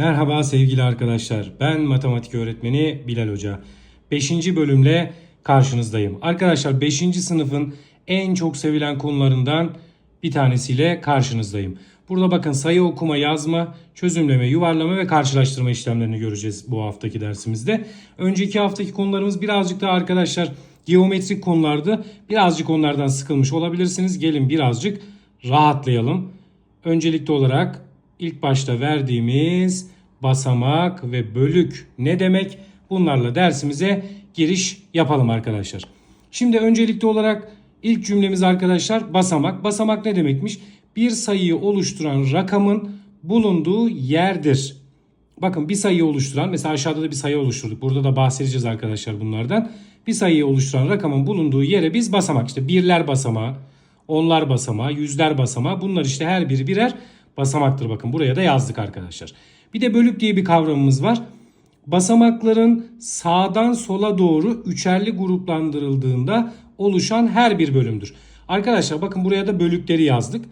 Merhaba sevgili arkadaşlar. Ben matematik öğretmeni Bilal Hoca. 5. bölümle karşınızdayım. Arkadaşlar 5. sınıfın en çok sevilen konularından bir tanesiyle karşınızdayım. Burada bakın sayı okuma, yazma, çözümleme, yuvarlama ve karşılaştırma işlemlerini göreceğiz bu haftaki dersimizde. Önceki haftaki konularımız birazcık daha arkadaşlar geometrik konulardı. Birazcık onlardan sıkılmış olabilirsiniz. Gelin birazcık rahatlayalım. Öncelikli olarak ilk başta verdiğimiz basamak ve bölük ne demek? Bunlarla dersimize giriş yapalım arkadaşlar. Şimdi öncelikli olarak ilk cümlemiz arkadaşlar basamak. Basamak ne demekmiş? Bir sayıyı oluşturan rakamın bulunduğu yerdir. Bakın bir sayıyı oluşturan mesela aşağıda da bir sayı oluşturduk. Burada da bahsedeceğiz arkadaşlar bunlardan. Bir sayıyı oluşturan rakamın bulunduğu yere biz basamak işte birler basamağı, onlar basamağı, yüzler basamağı bunlar işte her biri birer basamaktır. Bakın buraya da yazdık arkadaşlar. Bir de bölük diye bir kavramımız var. Basamakların sağdan sola doğru üçerli gruplandırıldığında oluşan her bir bölümdür. Arkadaşlar bakın buraya da bölükleri yazdık.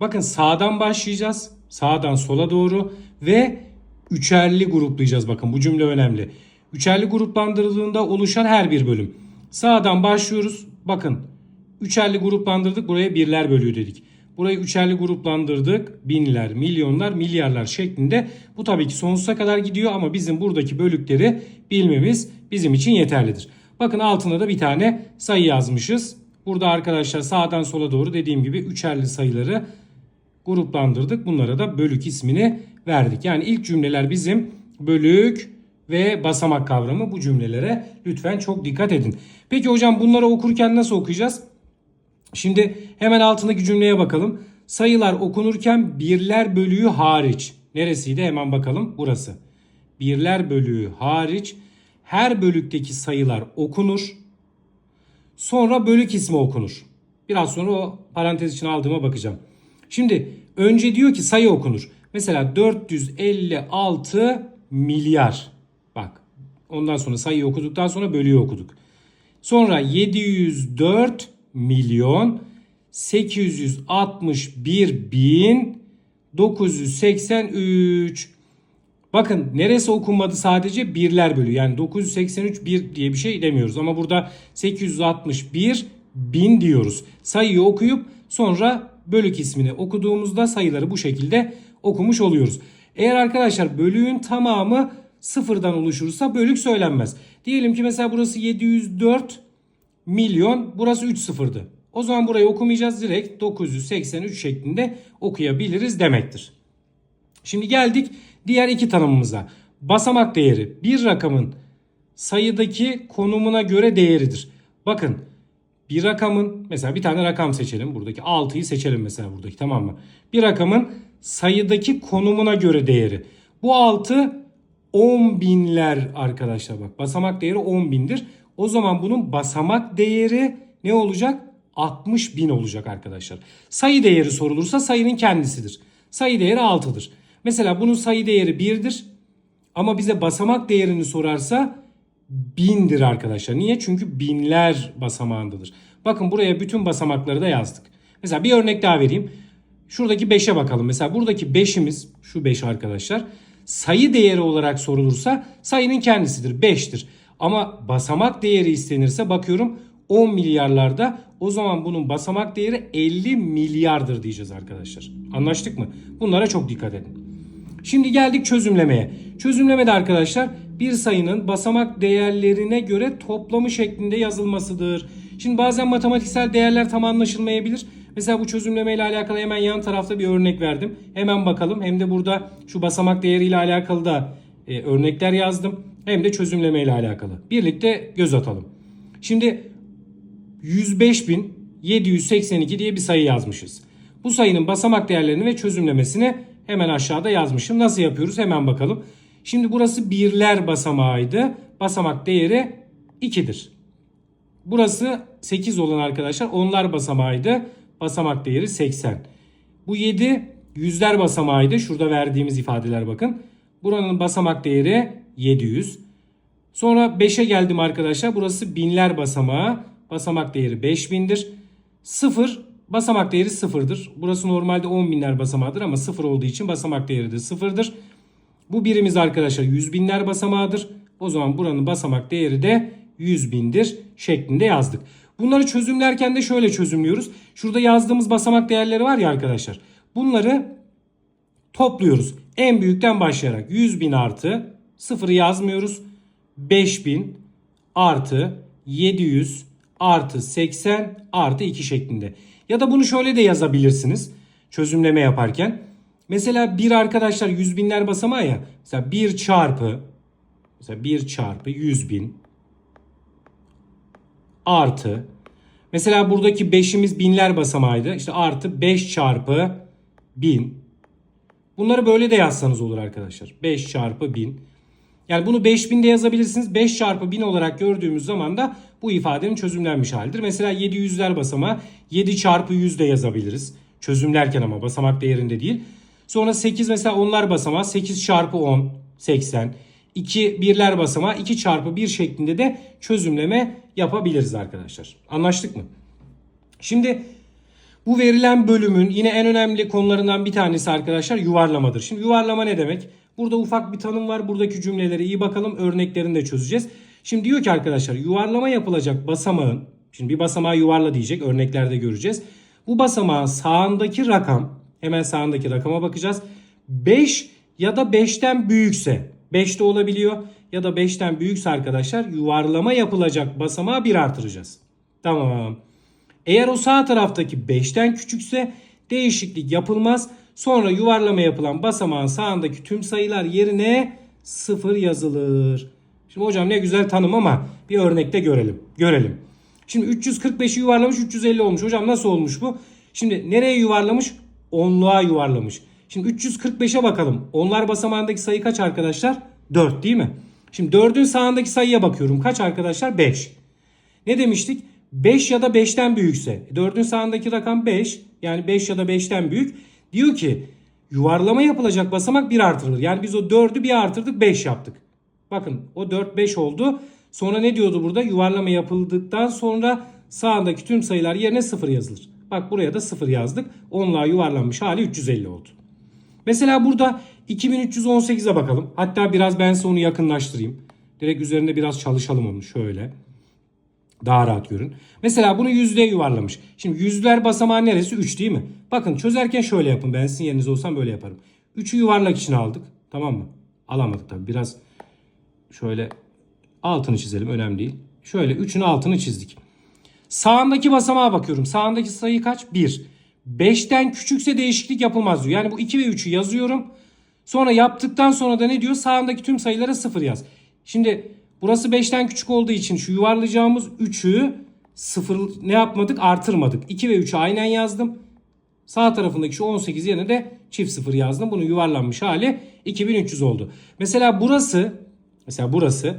Bakın sağdan başlayacağız. Sağdan sola doğru ve üçerli gruplayacağız. Bakın bu cümle önemli. Üçerli gruplandırıldığında oluşan her bir bölüm. Sağdan başlıyoruz. Bakın üçerli gruplandırdık. Buraya birler bölüğü dedik. Burayı üçerli gruplandırdık. Binler, milyonlar, milyarlar şeklinde. Bu tabii ki sonsuza kadar gidiyor ama bizim buradaki bölükleri bilmemiz bizim için yeterlidir. Bakın altına da bir tane sayı yazmışız. Burada arkadaşlar sağdan sola doğru dediğim gibi üçerli sayıları gruplandırdık. Bunlara da bölük ismini verdik. Yani ilk cümleler bizim bölük ve basamak kavramı bu cümlelere lütfen çok dikkat edin. Peki hocam bunları okurken nasıl okuyacağız? Şimdi hemen altındaki cümleye bakalım. Sayılar okunurken birler bölüğü hariç. Neresiydi hemen bakalım. Burası. Birler bölüğü hariç her bölükteki sayılar okunur. Sonra bölük ismi okunur. Biraz sonra o parantez içine aldığıma bakacağım. Şimdi önce diyor ki sayı okunur. Mesela 456 milyar. Bak ondan sonra sayıyı okuduktan sonra bölüğü okuduk. Sonra 704 milyon 861 bin 983 Bakın neresi okunmadı sadece birler bölü. Yani 983 bir diye bir şey demiyoruz. Ama burada 861 bin diyoruz. Sayıyı okuyup sonra bölük ismini okuduğumuzda sayıları bu şekilde okumuş oluyoruz. Eğer arkadaşlar bölüğün tamamı sıfırdan oluşursa bölük söylenmez. Diyelim ki mesela burası 704 milyon burası 3 sıfırdı. O zaman burayı okumayacağız direkt 983 şeklinde okuyabiliriz demektir. Şimdi geldik diğer iki tanımımıza. Basamak değeri bir rakamın sayıdaki konumuna göre değeridir. Bakın bir rakamın mesela bir tane rakam seçelim. Buradaki 6'yı seçelim mesela buradaki tamam mı? Bir rakamın sayıdaki konumuna göre değeri. Bu 6 10 binler arkadaşlar bak basamak değeri 10 bindir. O zaman bunun basamak değeri ne olacak? 60 bin olacak arkadaşlar. Sayı değeri sorulursa sayının kendisidir. Sayı değeri 6'dır. Mesela bunun sayı değeri 1'dir. Ama bize basamak değerini sorarsa bindir arkadaşlar. Niye? Çünkü binler basamağındadır. Bakın buraya bütün basamakları da yazdık. Mesela bir örnek daha vereyim. Şuradaki 5'e bakalım. Mesela buradaki 5'imiz şu 5 arkadaşlar. Sayı değeri olarak sorulursa sayının kendisidir. 5'tir. Ama basamak değeri istenirse bakıyorum 10 milyarlarda o zaman bunun basamak değeri 50 milyardır diyeceğiz arkadaşlar. Anlaştık mı? Bunlara çok dikkat edin. Şimdi geldik çözümlemeye. Çözümlemede arkadaşlar bir sayının basamak değerlerine göre toplamı şeklinde yazılmasıdır. Şimdi bazen matematiksel değerler tam anlaşılmayabilir. Mesela bu çözümleme ile alakalı hemen yan tarafta bir örnek verdim. Hemen bakalım. Hem de burada şu basamak değeriyle alakalı da e, örnekler yazdım. Hem de çözümleme ile alakalı. Birlikte göz atalım. Şimdi 105.782 diye bir sayı yazmışız. Bu sayının basamak değerlerini ve çözümlemesini hemen aşağıda yazmışım. Nasıl yapıyoruz? Hemen bakalım. Şimdi burası birler basamağıydı. Basamak değeri 2'dir. Burası 8 olan arkadaşlar onlar basamağıydı. Basamak değeri 80. Bu 7 yüzler basamağıydı. Şurada verdiğimiz ifadeler bakın. Buranın basamak değeri 700. Sonra 5'e geldim arkadaşlar. Burası binler basamağı. Basamak değeri 5000'dir. 0 basamak değeri 0'dır. Burası normalde 10 binler basamağıdır ama 0 olduğu için basamak değeri de 0'dır. Bu birimiz arkadaşlar yüz binler basamağıdır. O zaman buranın basamak değeri de 100 bindir şeklinde yazdık. Bunları çözümlerken de şöyle çözümlüyoruz. Şurada yazdığımız basamak değerleri var ya arkadaşlar. Bunları topluyoruz. En büyükten başlayarak 100 bin artı sıfırı yazmıyoruz. 5000 artı 700 artı 80 artı 2 şeklinde. Ya da bunu şöyle de yazabilirsiniz çözümleme yaparken. Mesela bir arkadaşlar 100 binler basamağı ya. Mesela 1 çarpı mesela 1 çarpı 100 bin artı mesela buradaki 5'imiz binler basamağıydı. İşte artı 5 çarpı 1000 Bunları böyle de yazsanız olur arkadaşlar. 5 çarpı 1000. Yani bunu 5000 de yazabilirsiniz. 5 çarpı 1000 olarak gördüğümüz zaman da bu ifadenin çözümlenmiş halidir. Mesela 700'ler basamağı 7 çarpı 100 de yazabiliriz. Çözümlerken ama basamak değerinde değil. Sonra 8 mesela onlar basamağı 8 çarpı 10 80. 2 birler basamağı 2 çarpı 1 şeklinde de çözümleme yapabiliriz arkadaşlar. Anlaştık mı? Şimdi bu verilen bölümün yine en önemli konularından bir tanesi arkadaşlar yuvarlamadır. Şimdi yuvarlama ne demek? Burada ufak bir tanım var. Buradaki cümleleri iyi bakalım. Örneklerini de çözeceğiz. Şimdi diyor ki arkadaşlar yuvarlama yapılacak basamağın şimdi bir basamağı yuvarla diyecek. Örneklerde göreceğiz. Bu basamağın sağındaki rakam hemen sağındaki rakama bakacağız. 5 ya da 5'ten büyükse 5 de olabiliyor ya da 5'ten büyükse arkadaşlar yuvarlama yapılacak basamağı 1 artıracağız. Tamam. Eğer o sağ taraftaki 5'ten küçükse değişiklik yapılmaz. Sonra yuvarlama yapılan basamağın sağındaki tüm sayılar yerine 0 yazılır. Şimdi hocam ne güzel tanım ama bir örnekte görelim. Görelim. Şimdi 345'i yuvarlamış 350 olmuş. Hocam nasıl olmuş bu? Şimdi nereye yuvarlamış? Onluğa yuvarlamış. Şimdi 345'e bakalım. Onlar basamağındaki sayı kaç arkadaşlar? 4 değil mi? Şimdi 4'ün sağındaki sayıya bakıyorum. Kaç arkadaşlar? 5. Ne demiştik? 5 ya da 5'ten büyükse 4'ün sağındaki rakam 5 yani 5 ya da 5'ten büyük diyor ki yuvarlama yapılacak basamak 1 artırılır. Yani biz o 4'ü 1 artırdık 5 yaptık. Bakın o 4 5 oldu. Sonra ne diyordu burada? Yuvarlama yapıldıktan sonra sağındaki tüm sayılar yerine 0 yazılır. Bak buraya da 0 yazdık. Onluğa yuvarlanmış hali 350 oldu. Mesela burada 2318'e bakalım. Hatta biraz ben size onu yakınlaştırayım. Direkt üzerinde biraz çalışalım onu şöyle. Daha rahat görün. Mesela bunu yüzlüğe yuvarlamış. Şimdi yüzler basamağı neresi? 3 değil mi? Bakın çözerken şöyle yapın. Ben sizin yerinizde olsam böyle yaparım. 3'ü yuvarlak içine aldık. Tamam mı? Alamadık tabii. Biraz şöyle altını çizelim. Önemli değil. Şöyle 3'ün altını çizdik. Sağındaki basamağa bakıyorum. Sağındaki sayı kaç? 1. 5'ten küçükse değişiklik yapılmaz diyor. Yani bu 2 ve 3'ü yazıyorum. Sonra yaptıktan sonra da ne diyor? Sağındaki tüm sayılara 0 yaz. Şimdi burası 5'ten küçük olduğu için şu yuvarlayacağımız 3'ü 0 ne yapmadık? Artırmadık. 2 ve 3'ü aynen yazdım. Sağ tarafındaki şu 18 yerine de çift 0 yazdım. Bunun yuvarlanmış hali 2300 oldu. Mesela burası mesela burası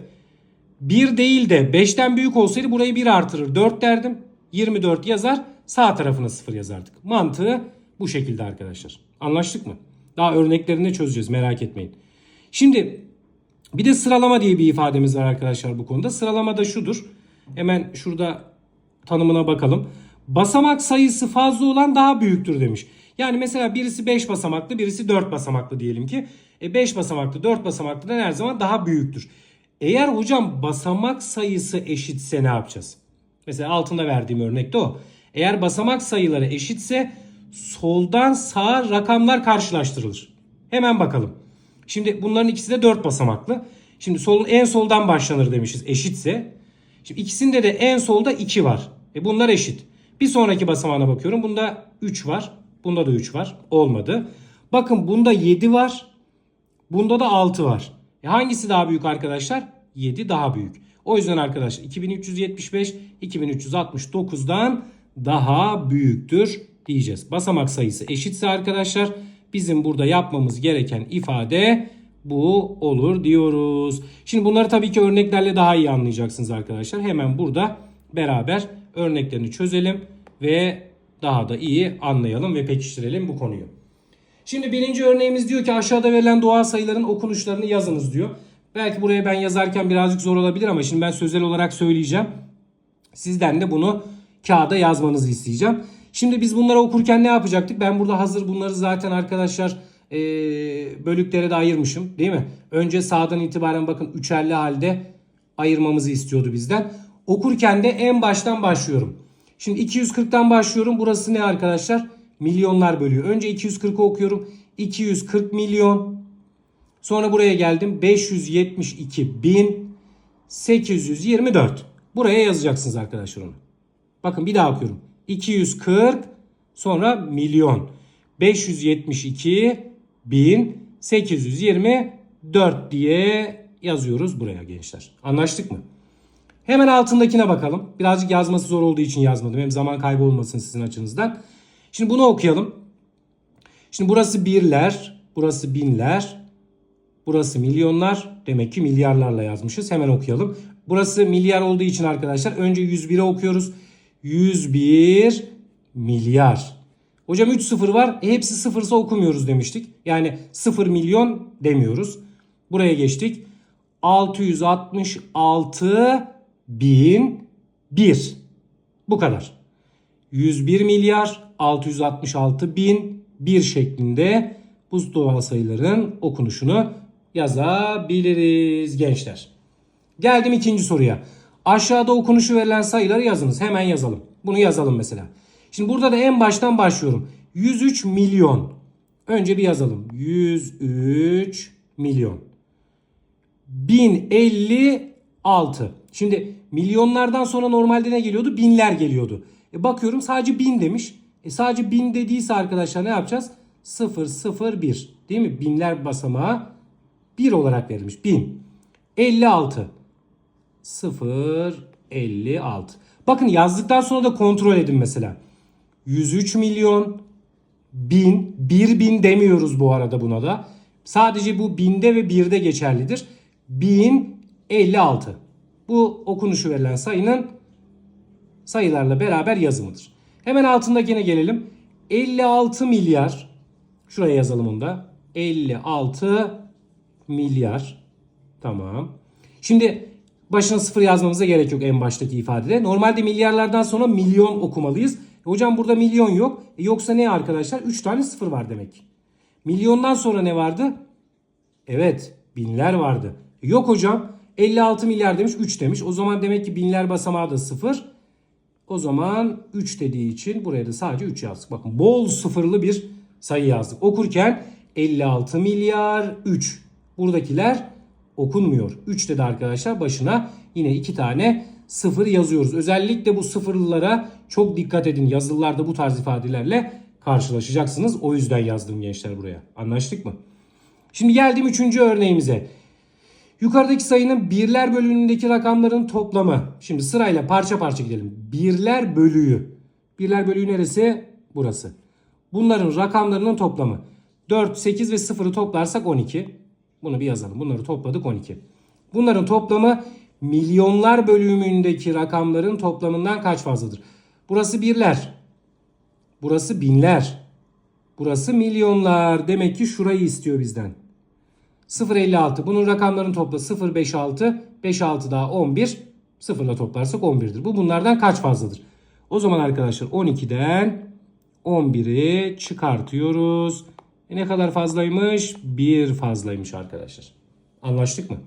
1 değil de 5'ten büyük olsaydı burayı 1 artırır. 4 derdim. 24 yazar. Sağ tarafına 0 yazardık. Mantığı bu şekilde arkadaşlar. Anlaştık mı? Daha örneklerini çözeceğiz merak etmeyin. Şimdi bir de sıralama diye bir ifademiz var arkadaşlar bu konuda. Sıralama da şudur. Hemen şurada tanımına bakalım. Basamak sayısı fazla olan daha büyüktür demiş. Yani mesela birisi 5 basamaklı birisi 4 basamaklı diyelim ki. E 5 basamaklı 4 basamaklıdan her zaman daha büyüktür. Eğer hocam basamak sayısı eşitse ne yapacağız? Mesela altında verdiğim örnekte o. Eğer basamak sayıları eşitse soldan sağa rakamlar karşılaştırılır. Hemen bakalım. Şimdi bunların ikisi de 4 basamaklı. Şimdi solun en soldan başlanır demişiz eşitse. Şimdi ikisinde de en solda 2 var. E bunlar eşit. Bir sonraki basamağına bakıyorum. Bunda 3 var. Bunda da 3 var. Olmadı. Bakın bunda 7 var. Bunda da 6 var. E hangisi daha büyük arkadaşlar? 7 daha büyük. O yüzden arkadaşlar 2375 2369'dan daha büyüktür diyeceğiz. Basamak sayısı eşitse arkadaşlar bizim burada yapmamız gereken ifade bu olur diyoruz. Şimdi bunları tabii ki örneklerle daha iyi anlayacaksınız arkadaşlar. Hemen burada beraber örneklerini çözelim ve daha da iyi anlayalım ve pekiştirelim bu konuyu. Şimdi birinci örneğimiz diyor ki aşağıda verilen doğal sayıların okunuşlarını yazınız diyor. Belki buraya ben yazarken birazcık zor olabilir ama şimdi ben sözel olarak söyleyeceğim. Sizden de bunu kağıda yazmanızı isteyeceğim. Şimdi biz bunları okurken ne yapacaktık? Ben burada hazır bunları zaten arkadaşlar e, bölüklere de ayırmışım değil mi? Önce sağdan itibaren bakın üçerli halde ayırmamızı istiyordu bizden. Okurken de en baştan başlıyorum. Şimdi 240'tan başlıyorum. Burası ne arkadaşlar? Milyonlar bölüyor. Önce 240'ı okuyorum. 240 milyon. Sonra buraya geldim. 572 bin 824. Buraya yazacaksınız arkadaşlar onu. Bakın bir daha okuyorum. 240 sonra milyon. 572 bin 824 diye yazıyoruz buraya gençler. Anlaştık mı? Hemen altındakine bakalım. Birazcık yazması zor olduğu için yazmadım. Hem zaman kaybı olmasın sizin açınızdan. Şimdi bunu okuyalım. Şimdi burası birler, burası binler, burası milyonlar. Demek ki milyarlarla yazmışız. Hemen okuyalım. Burası milyar olduğu için arkadaşlar önce 101'i okuyoruz. 101 milyar. Hocam 3 sıfır var. E hepsi sıfırsa okumuyoruz demiştik. Yani 0 milyon demiyoruz. Buraya geçtik. 666 bin 1. Bu kadar. 101 milyar 666 bin 1 şeklinde bu doğal sayıların okunuşunu yazabiliriz gençler. Geldim ikinci soruya. Aşağıda okunuşu verilen sayıları yazınız. Hemen yazalım. Bunu yazalım mesela. Şimdi burada da en baştan başlıyorum. 103 milyon. Önce bir yazalım. 103 milyon. 1056. Şimdi milyonlardan sonra normalde ne geliyordu? Binler geliyordu. E bakıyorum sadece bin demiş. E sadece bin dediyse arkadaşlar ne yapacağız? 0, 0, 1. Değil mi? Binler basamağı 1 olarak verilmiş. 1000. 56. 0, 56. Bakın yazdıktan sonra da kontrol edin mesela. 103 milyon, 1000, 1000 demiyoruz bu arada buna da. Sadece bu binde ve birde geçerlidir. 1056. Bu okunuşu verilen sayının sayılarla beraber yazımıdır. Hemen altındakine gelelim. 56 milyar. Şuraya yazalım onu da. 56 milyar. Tamam. Şimdi başına sıfır yazmamıza gerek yok en baştaki ifadede. Normalde milyarlardan sonra milyon okumalıyız. E hocam burada milyon yok. E yoksa ne arkadaşlar? 3 tane sıfır var demek. Milyondan sonra ne vardı? Evet binler vardı. E yok hocam 56 milyar demiş 3 demiş. O zaman demek ki binler basamağı da sıfır. O zaman 3 dediği için buraya da sadece 3 yazdık. Bakın bol sıfırlı bir sayı yazdık. Okurken 56 milyar 3. Buradakiler okunmuyor. 3 dedi arkadaşlar başına yine 2 tane sıfır yazıyoruz. Özellikle bu sıfırlılara çok dikkat edin. Yazılılarda bu tarz ifadelerle karşılaşacaksınız. O yüzden yazdım gençler buraya. Anlaştık mı? Şimdi geldim 3. örneğimize. Yukarıdaki sayının birler bölümündeki rakamların toplamı. Şimdi sırayla parça parça gidelim. Birler bölüğü. Birler bölüğü neresi? Burası. Bunların rakamlarının toplamı. 4, 8 ve 0'ı toplarsak 12. Bunu bir yazalım. Bunları topladık 12. Bunların toplamı milyonlar bölümündeki rakamların toplamından kaç fazladır? Burası birler. Burası binler. Burası milyonlar. Demek ki şurayı istiyor bizden. 0.56. Bunun rakamların toplamı 0.56. 5 6 daha 11. 0 ile toplarsak 11'dir. Bu bunlardan kaç fazladır? O zaman arkadaşlar 12'den 11'i çıkartıyoruz. E ne kadar fazlaymış? 1 fazlaymış arkadaşlar. Anlaştık mı?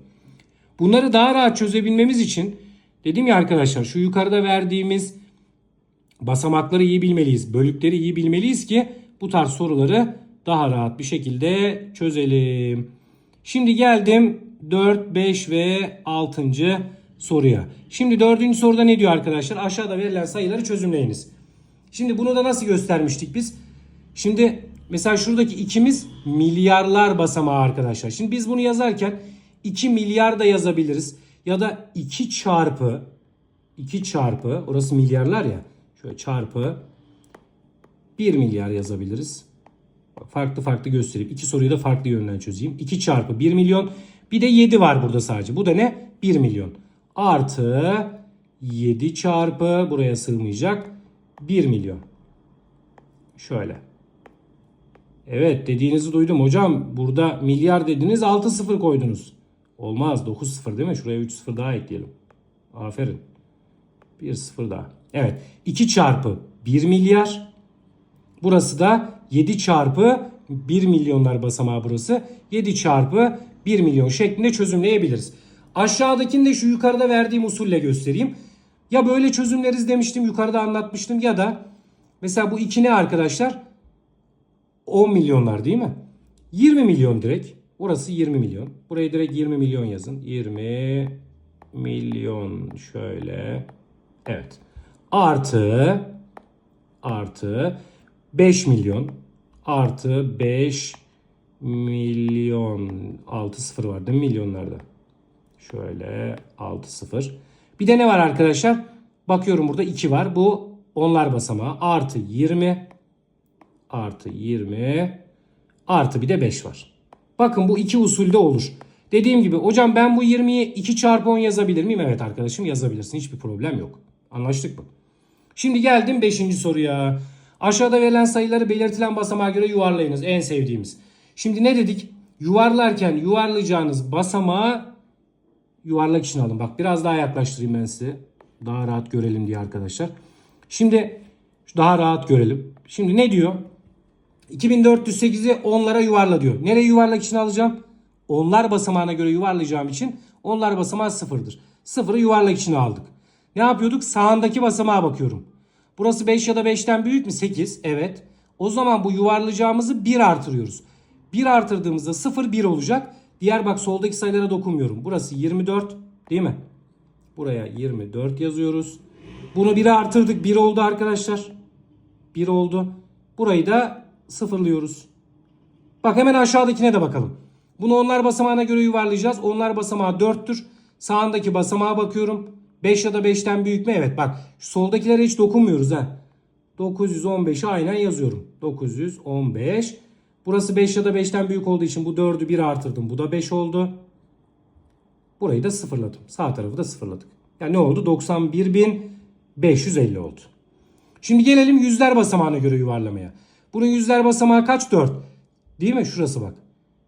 Bunları daha rahat çözebilmemiz için dedim ya arkadaşlar şu yukarıda verdiğimiz basamakları iyi bilmeliyiz. Bölükleri iyi bilmeliyiz ki bu tarz soruları daha rahat bir şekilde çözelim. Şimdi geldim 4, 5 ve 6. soruya. Şimdi 4. soruda ne diyor arkadaşlar? Aşağıda verilen sayıları çözümleyiniz. Şimdi bunu da nasıl göstermiştik biz? Şimdi mesela şuradaki ikimiz milyarlar basamağı arkadaşlar. Şimdi biz bunu yazarken 2 milyar da yazabiliriz. Ya da 2 çarpı 2 çarpı orası milyarlar ya. Şöyle çarpı 1 milyar yazabiliriz. Farklı farklı göstereyim. İki soruyu da farklı yönden çözeyim. 2 çarpı 1 milyon. Bir de 7 var burada sadece. Bu da ne? 1 milyon. Artı 7 çarpı buraya sığmayacak. 1 milyon. Şöyle. Evet dediğinizi duydum hocam. Burada milyar dediniz 6 sıfır koydunuz. Olmaz 9 sıfır değil mi? Şuraya 3 sıfır daha ekleyelim. Aferin. 1 sıfır daha. Evet 2 çarpı 1 milyar. Burası da 7 çarpı 1 milyonlar basamağı burası. 7 çarpı 1 milyon şeklinde çözümleyebiliriz. Aşağıdakini de şu yukarıda verdiğim usulle göstereyim. Ya böyle çözümleriz demiştim yukarıda anlatmıştım ya da mesela bu 2 ne arkadaşlar? 10 milyonlar değil mi? 20 milyon direkt. Orası 20 milyon. Buraya direkt 20 milyon yazın. 20 milyon şöyle. Evet. Artı artı 5 milyon artı 5 milyon 6 sıfır var değil mi milyonlarda? Şöyle 6 sıfır. Bir de ne var arkadaşlar? Bakıyorum burada 2 var. Bu onlar basamağı. Artı 20 artı 20 artı bir de 5 var. Bakın bu iki usulde olur. Dediğim gibi hocam ben bu 20'yi 2 çarpı 10 yazabilir miyim? Evet arkadaşım yazabilirsin. Hiçbir problem yok. Anlaştık mı? Şimdi geldim 5. soruya. Aşağıda verilen sayıları belirtilen basamağa göre yuvarlayınız. En sevdiğimiz. Şimdi ne dedik? Yuvarlarken yuvarlayacağınız basamağı yuvarlak için alın. Bak biraz daha yaklaştırayım ben size. Daha rahat görelim diye arkadaşlar. Şimdi daha rahat görelim. Şimdi ne diyor? 2408'i onlara yuvarla diyor. Nereye yuvarlak için alacağım? Onlar basamağına göre yuvarlayacağım için onlar basamağı sıfırdır. Sıfırı yuvarlak içine aldık. Ne yapıyorduk? Sağındaki basamağa bakıyorum. Burası 5 ya da 5'ten büyük mü? 8. Evet. O zaman bu yuvarlayacağımızı 1 artırıyoruz. 1 artırdığımızda 0 1 olacak. Diğer bak soldaki sayılara dokunmuyorum. Burası 24 değil mi? Buraya 24 yazıyoruz. Bunu 1'e artırdık. 1 oldu arkadaşlar. 1 oldu. Burayı da sıfırlıyoruz. Bak hemen aşağıdakine de bakalım. Bunu onlar basamağına göre yuvarlayacağız. Onlar basamağı 4'tür. Sağındaki basamağa bakıyorum. 5 ya da 5'ten büyük mü? Evet bak şu soldakilere hiç dokunmuyoruz ha. 915'i aynen yazıyorum. 915. Burası 5 ya da 5'ten büyük olduğu için bu 4'ü 1 artırdım. Bu da 5 oldu. Burayı da sıfırladım. Sağ tarafı da sıfırladık. Yani ne oldu? 91.550 oldu. Şimdi gelelim yüzler basamağına göre yuvarlamaya. Bunun yüzler basamağı kaç? 4. Değil mi? Şurası bak.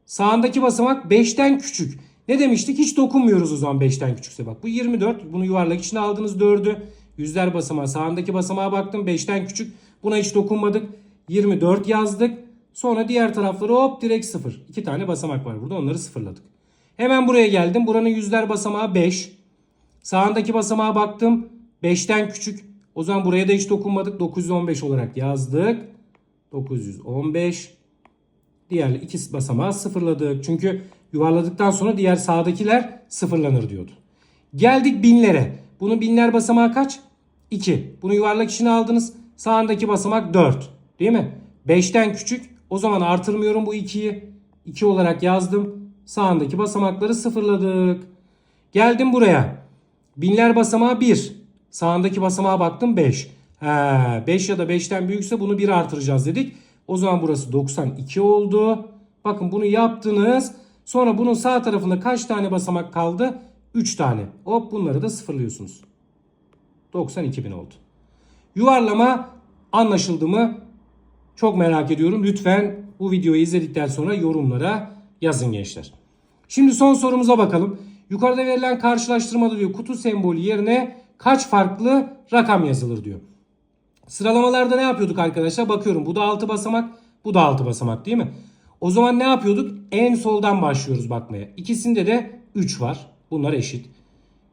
Sağındaki basamak 5'ten küçük. Ne demiştik? Hiç dokunmuyoruz o zaman 5'ten küçükse. Bak bu 24. Bunu yuvarlak içine aldınız 4'ü. Yüzler basamağı. Sağındaki basamağa baktım 5'ten küçük. Buna hiç dokunmadık. 24 yazdık. Sonra diğer tarafları hop direkt 0. İki tane basamak var burada. Onları sıfırladık. Hemen buraya geldim. Buranın yüzler basamağı 5. Sağındaki basamağa baktım. 5'ten küçük. O zaman buraya da hiç dokunmadık. 915 olarak yazdık. 915. Diğer iki basamağı sıfırladık. Çünkü yuvarladıktan sonra diğer sağdakiler sıfırlanır diyordu. Geldik binlere. Bunun binler basamağı kaç? 2. Bunu yuvarlak içine aldınız. Sağındaki basamak 4. Değil mi? 5'ten küçük. O zaman artırmıyorum bu 2'yi. 2 olarak yazdım. Sağındaki basamakları sıfırladık. Geldim buraya. Binler basamağı 1. Sağındaki basamağa baktım 5. He, 5 ya da 5'ten büyükse bunu 1 artıracağız dedik. O zaman burası 92 oldu. Bakın bunu yaptınız. Sonra bunun sağ tarafında kaç tane basamak kaldı? 3 tane. Hop bunları da sıfırlıyorsunuz. 92 bin oldu. Yuvarlama anlaşıldı mı? Çok merak ediyorum. Lütfen bu videoyu izledikten sonra yorumlara yazın gençler. Şimdi son sorumuza bakalım. Yukarıda verilen karşılaştırmada diyor kutu sembolü yerine kaç farklı rakam yazılır diyor. Sıralamalarda ne yapıyorduk arkadaşlar? Bakıyorum bu da 6 basamak, bu da 6 basamak değil mi? O zaman ne yapıyorduk? En soldan başlıyoruz bakmaya. İkisinde de 3 var. Bunlar eşit.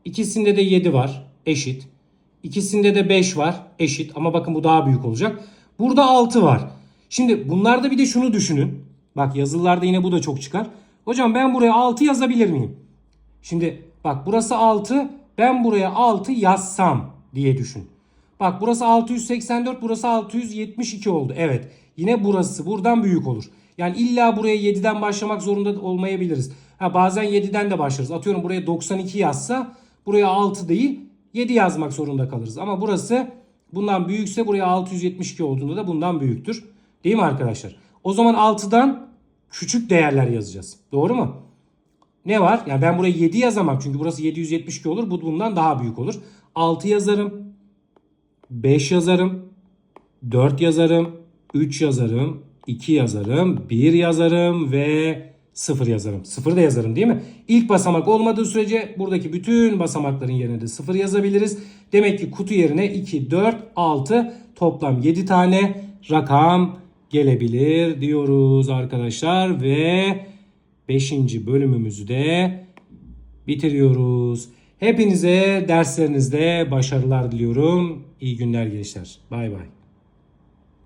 İkisinde de 7 var. Eşit. İkisinde de 5 var. Eşit. Ama bakın bu daha büyük olacak. Burada 6 var. Şimdi bunlarda bir de şunu düşünün. Bak yazılılarda yine bu da çok çıkar. Hocam ben buraya 6 yazabilir miyim? Şimdi bak burası 6. Ben buraya 6 yazsam diye düşün. Bak burası 684 burası 672 oldu. Evet yine burası buradan büyük olur. Yani illa buraya 7'den başlamak zorunda olmayabiliriz. Ha, bazen 7'den de başlarız. Atıyorum buraya 92 yazsa buraya 6 değil 7 yazmak zorunda kalırız. Ama burası bundan büyükse buraya 672 olduğunda da bundan büyüktür. Değil mi arkadaşlar? O zaman 6'dan küçük değerler yazacağız. Doğru mu? Ne var? Yani ben buraya 7 yazamam. Çünkü burası 772 olur. Bu bundan daha büyük olur. 6 yazarım. 5 yazarım. 4 yazarım. 3 yazarım. 2 yazarım. 1 yazarım ve 0 yazarım. 0 da yazarım değil mi? İlk basamak olmadığı sürece buradaki bütün basamakların yerine de 0 yazabiliriz. Demek ki kutu yerine 2, 4, 6 toplam 7 tane rakam gelebilir diyoruz arkadaşlar ve 5. bölümümüzü de bitiriyoruz. Hepinize derslerinizde başarılar diliyorum. İyi günler gençler. Bay bay.